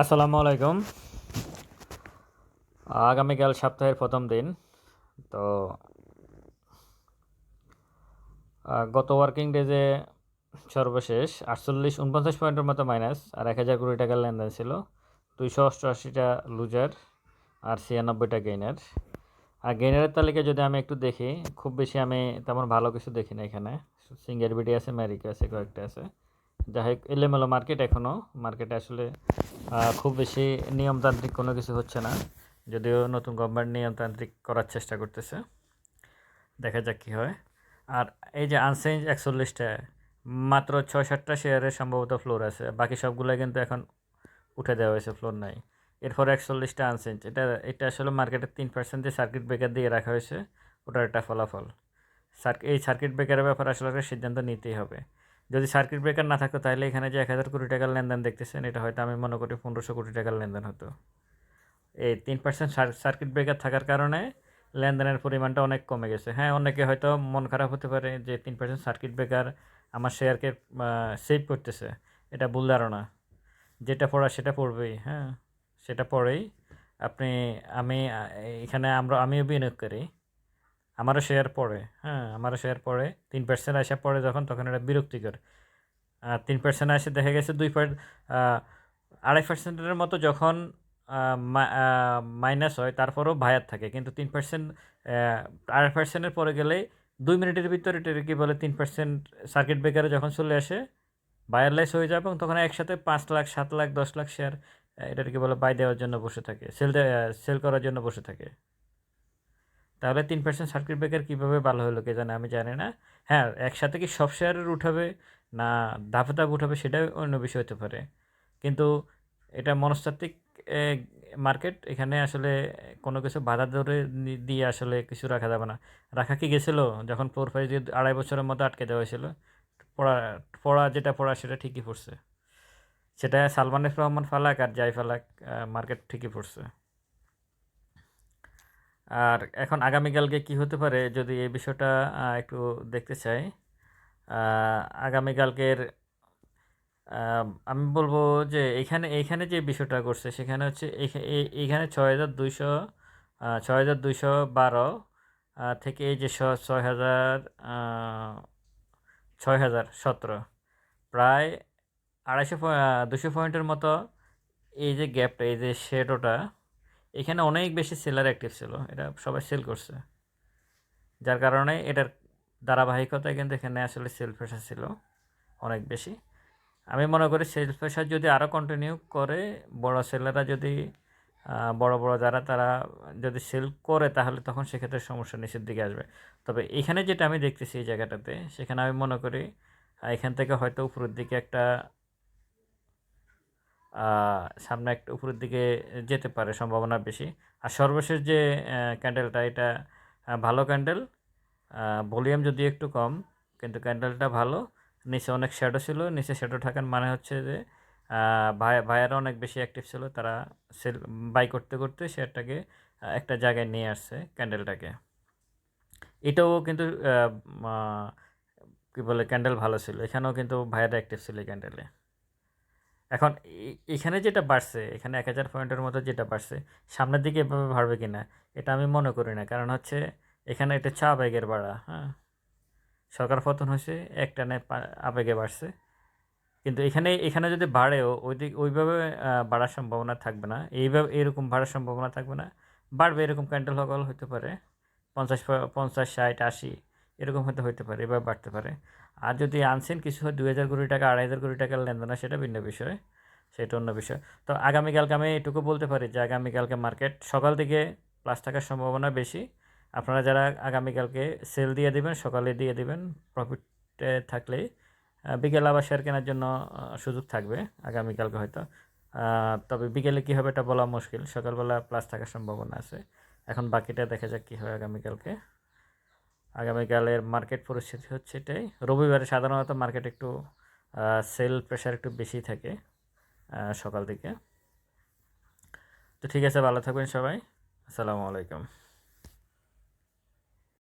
আসসালামু আলাইকুম। আগামীকাল সপ্তাহের প্রথম দিন, তো গত ওয়ার্কিং ডেজে সর্বশেষ, আটচল্লিশ উনপঞ্চাশ পয়েন্টের মতো মাইনাস আর এক হাজার কোটি টাকার লেনদেন ছিল। দুইশো অষ্টআশিটা লুজার আর ছিয়ানব্বইটা গেইনার আর গেইনারের তালিকা যদি আমি একটু দেখি, খুব বেশি আমি তেমন ভালো কিছু দেখি না এখানে। সিঙ্গার বিডি আছে ম্যারিকা আছে, কয়েকটা আছে। যাই হোক, এলোমেলো মার্কেট এখনও মার্কেটে আসলে খুব বেশি নিয়মতান্ত্রিক কোনো কিছু হচ্ছে না। যদিও নতুন গভর্নমেন্ট নিয়মতান্ত্রিক করার চেষ্টা করতেছে। দেখা যাক কী হয়। আর এই যে আনসেঞ্জ একচল্লিশটা মাত্র ছয় সাতটা শেয়ারের সম্ভবত ফ্লোর আছে। বাকি সবগুলো কিন্তু এখন উঠে দেওয়া হয়েছে ফ্লোর নাই। এরপর একচল্লিশটা আনসেঞ্জ এটা এটা আসলে মার্কেটের তিন পার্সেন্ট যে সার্কিট ব্রেকার দিয়ে রাখা হয়েছে। ওটার একটা ফলাফল। সার্ক এই সার্কিট ব্রেকারের ব্যাপারে আসলে একটা সিদ্ধান্ত নিতেই হবে। যদি সার্কিট ব্রেকার না থাকতো, তাহলে এখানে যে এক হাজার কোটি টাকার লেনদেন দেখতেছেন, এটা হয়তো আমি মনে করি পনেরোশো কোটি টাকার লেনদেন হতো। এই তিন পার্সেন্ট সার্কিট ব্রেকার থাকার কারণে লেনদেনের পরিমাণটা অনেক কমে গেছে। হ্যাঁ অনেকে হয়তো মন খারাপ হতে পারে যে তিন পার্সেন্ট সার্কিট ব্রেকার আমার শেয়ারকে সেভ করতেছে। এটা ভুল ধারণা। যেটা পড়া সেটা পড়বেই হ্যাঁ। সেটা পড়েই আপনি, আমি এখানে আমরা, আমিও বিনিয়োগ করি। আমারও শেয়ার পড়ে হ্যাঁ আমারও শেয়ার পড়ে। তিন পার্সেন্ট আসা পড়ে যখন, তখন এটা বিরক্তিকর। আর তিন পার্সেন্ট আসে দেখা গেছে দুই পার আড়াই পার্সেন্টের মতো যখন মাইনাস হয়, তারপরেও ভায়ার থাকে। কিন্তু তিন পার্সেন্ট আড়াই পার্সেন্টের পরে গেলে দুই মিনিটের ভিতরে এটা কি বলে, তিন পার্সেন্ট সার্কিট ব্রেকারে যখন চলে আসে বায়ারলেস হয়ে যায় এবং তখন একসাথে পাঁচ লাখ, সাত লাখ, দশ লাখ শেয়ার এটার কি বলে বাই দেওয়ার জন্য বসে থাকে সেল সেল করার জন্য বসে থাকে। তাহলে তিন পার্সেন্ট সার্কিট ব্রেকার কীভাবে ভালো হলো কে জানে, আমি জানি না। হ্যাঁ একসাথে কি সব শেয়ারের উঠাবে না, ধাপে ধাপে উঠাবে সেটাই অন্য বিষয় হতে পারে। কিন্তু এটা মনস্তাত্ত্বিক মার্কেট এখানে আসলে কোনো কিছু বাধা ধরে দিয়ে আসলে কিছু রাখা যাবে না। রাখা কি গেছিল? যখন ফোর ফাইভ দিয়ে আড়াই বছরের মতো আটকে দেওয়া হয়েছিল। পড়া পড়া যেটা পড়া সেটা ঠিকই পড়ছে। সেটা সালমান রহমান ফালাক আর জাই ফালাক মার্কেট ঠিকই পড়ছে। আর এখন আগামীকালকে কি হতে পারে যদি এই বিষয়টা একটু দেখতে চাই আগামীকালকের আমি বলব যে এখানে এখানে যে বিষয়টা করছে সেখানে হচ্ছে এখা- এ- এইখানে ছয় হাজার দুইশো ছয় হাজার দুইশো বারো থেকে এই যে ছয় হাজার ছয় হাজার সতেরো, প্রায় আড়াইশো দুশো পয়েন্টের মতো এই যে গ্যাপটা এই যে শেডোটা এখানে অনেক বেশি সেলার অ্যাক্টিভ ছিল, এটা সবাই সেল করছে। যার কারণে এটার ধারাবাহিকতায় কিন্তু এখানে আসলে সেল প্রেশার ছিল অনেক বেশি। আমি মনে করি সেল প্রেশার যদি আরও কন্টিনিউ করে, বড় সেলাররা যদি বড় বড় যারা, তারা যদি সেল করে, তাহলে তখন সেক্ষেত্রে সমস্যা নিচের দিকে আসবে। তবে এখানে যেটা আমি দেখতেছি এই জায়গাটাতে, সেখানে আমি মনে করি এখান থেকে হয়তো উপরের দিকে একটা সামনে একটা উপরের দিকে যেতে পারে সম্ভাবনা বেশি। আর সর্বশেষ যে ক্যান্ডেলটা এটা ভালো ক্যান্ডেল ভলিউম যদি একটু কম কিন্তু ক্যান্ডেলটা ভালো নিচে অনেক শ্যাডো ছিল নিচে শ্যাডো থাকার মানে হচ্ছে যে ভাই ভাইয়ারা অনেক বেশি অ্যাক্টিভ ছিল তারা সেল বাই করতে করতে শেয়ারটাকে একটা জায়গায় নিয়ে আসছে ক্যান্ডেলটাকে এটাও কিন্তু আহ, বলে ক্যান্ডেল ভালো ছিল। এখানেও কিন্তু ভাইয়ারা অ্যাক্টিভ ছিল এই ক্যান্ডেলে এখন এখানে যেটা বাড়ছে, এখানে এক হাজার পয়েন্টের মতো যেটা বাড়ছে, সামনের দিকে এভাবে বাড়বে কিনা, এটা আমি মনে করি না। কারণ হচ্ছে, এখানে একটা চা আবেগের বাড়া হ্যাঁ? সরকার পতন হয়েছে একটানে আবেগে বাড়ছে। কিন্তু এখানে এখানে যদি বাড়েও ওই দিক ওইভাবে বাড়ার সম্ভাবনা থাকবে না। এইভাবে, এরকম বাড়ার সম্ভাবনা থাকবে না। বাড়বে এরকম ক্যান্ডেল হকল হতে পারে, পঞ্চাশ পঞ্চাশ, ষাট, আশি। এরকম হতে হতে পারে বা বাড়তে পারে। আর যদি আনসেন কিছু হয়, দুই হাজার কোটি টাকা, আড়াই হাজার কোটি টাকার লেনদেন সেটা ভিন্ন বিষয়। সেটা অন্য বিষয়। তো আগামীকালকে আমি এটুকু বলতে পারি যে, আগামীকালকে মার্কেট সকাল থেকে প্লাস থাকার সম্ভাবনা বেশি। আপনারা যারা আগামীকালকে সেল দিয়ে দিবেন, সকালে দিয়ে দেবেন প্রফিটে থাকলেই বিকেল আবার শেয়ার কেনার জন্য সুযোগ থাকবে আগামীকালকে হয়তো। তবে বিকেলে কী হবে এটা বলা মুশকিল। সকালবেলা প্লাস থাকার সম্ভাবনা আছে। এখন বাকিটা দেখা যাক কী হয় আগামীকালকে। আগামীকালের মার্কেট পরিস্থিতি হচ্ছে এটাই। রবিবারে সাধারণত মার্কেট একটু সেল প্রেশার একটু বেশি থাকে সকাল দিকে তো ঠিক আছে, ভালো থাকবেন সবাই। আসসালামু আলাইকুম।